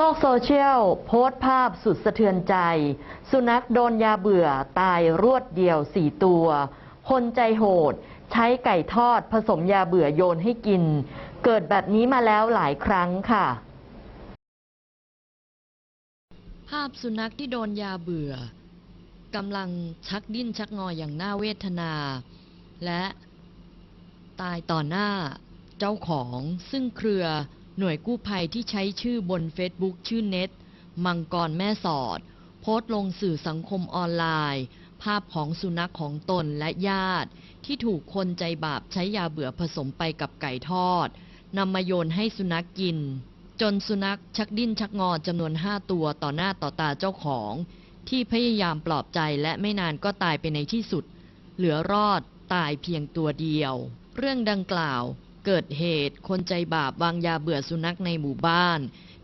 โลกโซเชียลโพสต์ภาพสุดสะเทือนใจ สุนัขโดนยาเบื่อตายรวดเดียวสี่ตัว คนใจโหด ใช้ไก่ทอดผสมยาเบื่อโยนให้กิน เกิดแบบนี้มาแล้วหลายครั้งค่ะ ภาพสุนัขที่โดนยาเบื่อกำลังชักดิ้นชักงออย่างน่าเวทนา และตายต่อหน้าเจ้าของซึ่งเครือ หน่วยกู้ภัยที่ใช้ชื่อบนเฟซบุ๊กชื่อเน็ต มังกรแม่สอด โพสต์ลงสื่อสังคมออนไลน์ ภาพของสุนัขของตนและญาติ ที่ถูกคนใจบาปใช้ยาเบื่อผสมไปกับไก่ทอดนำมาโยนให้สุนัขกกิน จนสุนัขชักดิ้นชักงอจำนวนห้าตัวต่อหน้าต่อตาเจ้าของ ที่พยายามปลอบใจและไม่นานก็ตายไปในที่สุด เหลือรอดตายเพียงตัวเดียว เรื่องดังกล่าว เกิดเหตุ คนใจบาปวางยาเบื่อสุนัขในหมู่บ้าน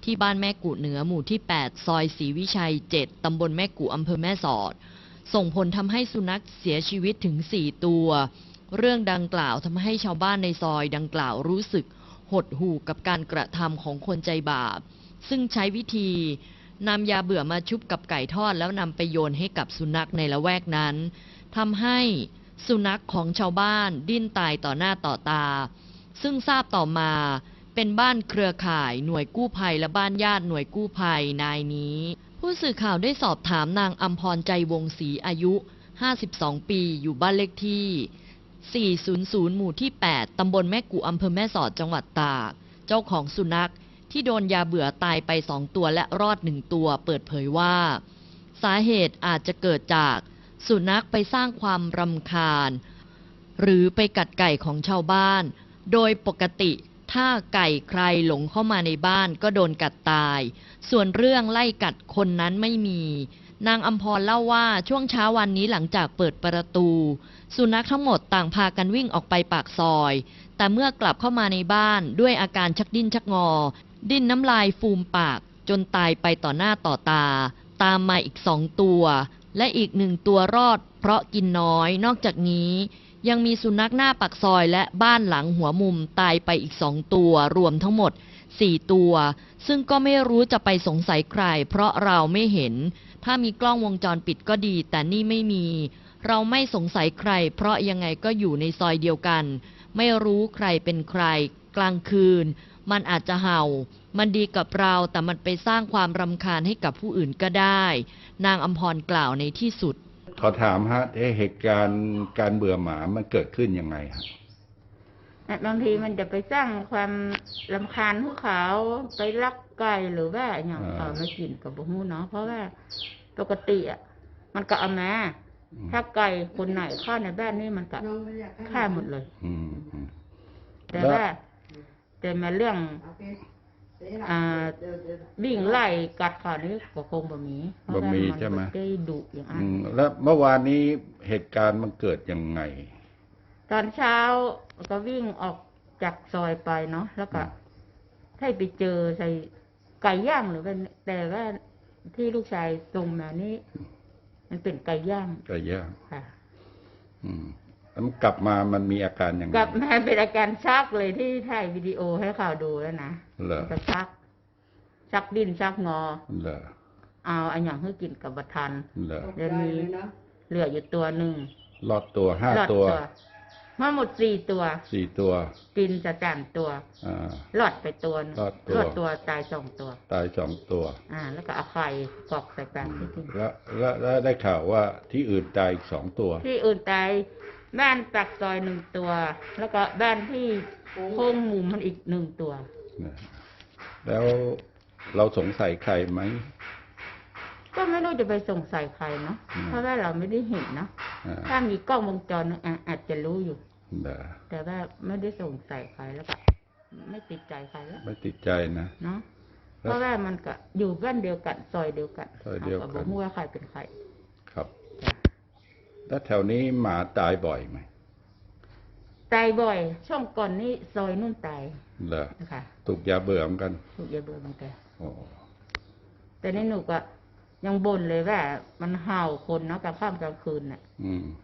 ที่บ้านแม่กุเหนือหมู่ที่ 8 ซอยศรีวิชัย 7 ตำบลแม่กุอำเภอแม่สอด ส่งผลทำให้สุนัขเสียชีวิตถึง 4 ตัว เรื่องดังกล่าวทำให้ชาวบ้านในซอยดังกล่าวรู้สึกหดหู่กับการกระทำของคนใจบาป ซึ่งใช้วิธีนำยาเบื่อมาชุบกับไก่ทอดแล้วนำไปโยนให้กับสุนัขในละแวกนั้นทำให้สุนัขของชาวบ้านดิ้นตายต่อหน้าต่อตา ซึ่งทราบต่อมาเป็นบ้านเครือข่ายหน่วยกู้ภัยและบ้านญาติหน่วยกู้ภัยนายนี้ ผู้สื่อข่าวได้สอบถามนางอัมพรใจวงศรีอายุ 52 ปีอยู่บ้านเลขที่ 400 หมู่ที่ 8 ตำบลแม่กุอำเภอแม่สอดจังหวัดตาก เจ้าของสุนัขที่โดนยาเบื่อตายไปสองตัวและรอดหนึ่งตัวเปิดเผยว่า สาเหตุอาจจะเกิดจากสุนัขไปสร้างความรำคาญ หรือไปกัดไก่ของชาวบ้าน โดยปกติถ้าไก่ใครหลงเข้ามาในบ้านก็โดนกัดตาย ส่วนเรื่องไล่กัดคนนั้นไม่มี นางอัมพรเล่าว่าช่วงเช้าวันนี้หลังจากเปิดประตู สุนัขทั้งหมดต่างพากันวิ่งออกไปปากซอย แต่เมื่อกลับเข้ามาในบ้านด้วยอาการชักดิ้นชักงอ ดิ้นน้ำลายฟูมปากจนตายไปต่อหน้าต่อตา ตามมาอีกสองตัว และอีกหนึ่งตัวรอดเพราะกินน้อย นอกจากนี้ ยังมีสุนัขหน้าปากซอยและบ้านหลังหัวมุมตายไปอีกสองตัวรวมทั้งหมดสี่ตัว ซึ่งก็ไม่รู้จะไปสงสัยใคร เพราะเราไม่เห็น ถ้ามีกล้องวงจรปิดก็ดี แต่นี่ไม่มี เราไม่สงสัยใคร เพราะยังไงก็อยู่ในซอยเดียวกัน ไม่รู้ใครเป็นใคร กลางคืน มันอาจจะเห่า มันดีกับเราแต่มันไปสร้างความรำคาญให้กับผู้อื่นก็ได้ นางอมพรกล่าวในที่สุด ขอถามฮะเอ๊ะเหตุการณ์การเบื่อหมามันเกิดขึ้นยังไงฮะอะบางทีมันจะไปสร้างความลำคาญให้เขาไปลักไก่หรือว่าอย่างเขาไม่กินกับบุหูเนาะเพราะว่าปกติอะมันก็เอามาอืมถ้าไก่คนไหนเข้าในบ้านนี่มันก็ฆ่าหมดเลยอืมอืมแต่แล้วว่าแต่มาเรื่อง อ่าวิ่งไล่กัดเขานี่ก็คงบ่มีเพราะบ่ว่ามีนใช่ไหม ได้ดุอย่างนั้อืนมแล้วเมื่อวานนี้เหตุการณ์มันเกิดยังไง ตอนเช้าก็วิ่งออกจากซอยไปเนาะแล้วก็อืม ให้ไปเจอใส่ไก่ย่างหรือเป็นแต่ว่าที่ลูกชายส่งมานี่มันเป็นไก่ย่างก็ยากค่ะ อืม แล้วมันกลับมามันมีอาการยังไงกลับมาเป็นอาการชักเลยที่ถ่ายวิดีโอให้ข่าวดูแล้วนะเหรอจะชัก ชักดิ้นชักงอเหรอเอาอันอย่างให้กินกับบัทันเหรอเดี๋ยวนี้เหลืออยู่ตัวหนึ่งรอดตัวห้ารอดตัว มาหมดสี่ตัว สี่ตัว กินจะจานตัวอ่ารอดไปตัวหนึ่งรอดตัวรอดตัวตายสองตัว ตายสองตัว อ่า แล้วก็เอาไข่กรอกใส่ปากที่กินแล้วแล้วแล้วได้ข่าวว่าที่อื่นตายอีกสองตัว ที่อื่นตายบ้านปากซอยหนึ่งตัว แล้วก็บ้านที่โค้งหมุมมันอีกหนึ่งตัว นะแล้วเราสงสัยใครไหม ก็ไม่รู้จะไปสงสัยใครเนาะอืม เพราะว่าเราไม่ได้เห็นเนาะอ่าถ้ามีกล้องวงจรอะอา จจะรู้อยู่เหรอแต่ว่าไม่ได้สงสัยใครแล้วก็ไม่ติดใจใครแล้วไม่ติดใจนะ เนาะแล้วเพราะว่ามันก็อยู่บ้านเดียวกันซอยเดียวกันซอยเดียวกันราบอกว่าใครเป็นใคร ครับจ้ะแล้วแถวนี้หมาตายบ่อยไหมตายบ่อย ช่วงก่อนนี้ซอยนู่นตายเหรอนะคะถูกยาเบื่อเหมือนกัน ถูกยาเบื่อเหมือนกันโอ้แต่นี่หนูก็ยังบ่นเลยว่ามันเห่าคนเนาะกลางค่ำกลางคืนน่ะ อืมก็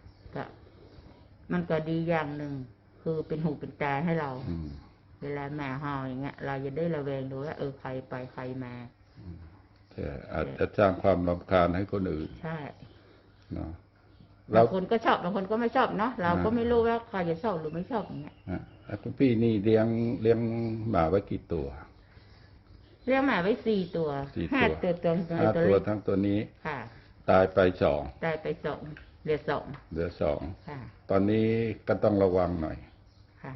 มันก็ดีอย่างหนึ่ง คือเป็นหูเป็นตาให้เราอืมเวลาแม่เห่าอย่างเงี้ย เราจะได้ระแวงดูว่าเออใครไปใครมาอแต่อาจจะสร้างความรำคาญให้คนอื่น ใช่เนาะบางคนก็ชอบบางคนก็ไม่ชอบเนาะเราก็อ่าไม่รู้ว่าใครจะชอบหรือไม่ชอบอย่างเงี้ยฮะแล้วคุณพี่นี่เลี้ยงเลี้ยงหมาไว้กี่ตัวเลี้ยงหมาไว้สี่ตัวสี่ห้าตัวตัวตัวห้าตัวตัวเล็กทั้งตัวนี้ค่ะตายไปสองได้ไปสอง เหลือสองเหลือสองค่ะ ตอนนี้ก็ต้องระวังหน่อย ค่ะ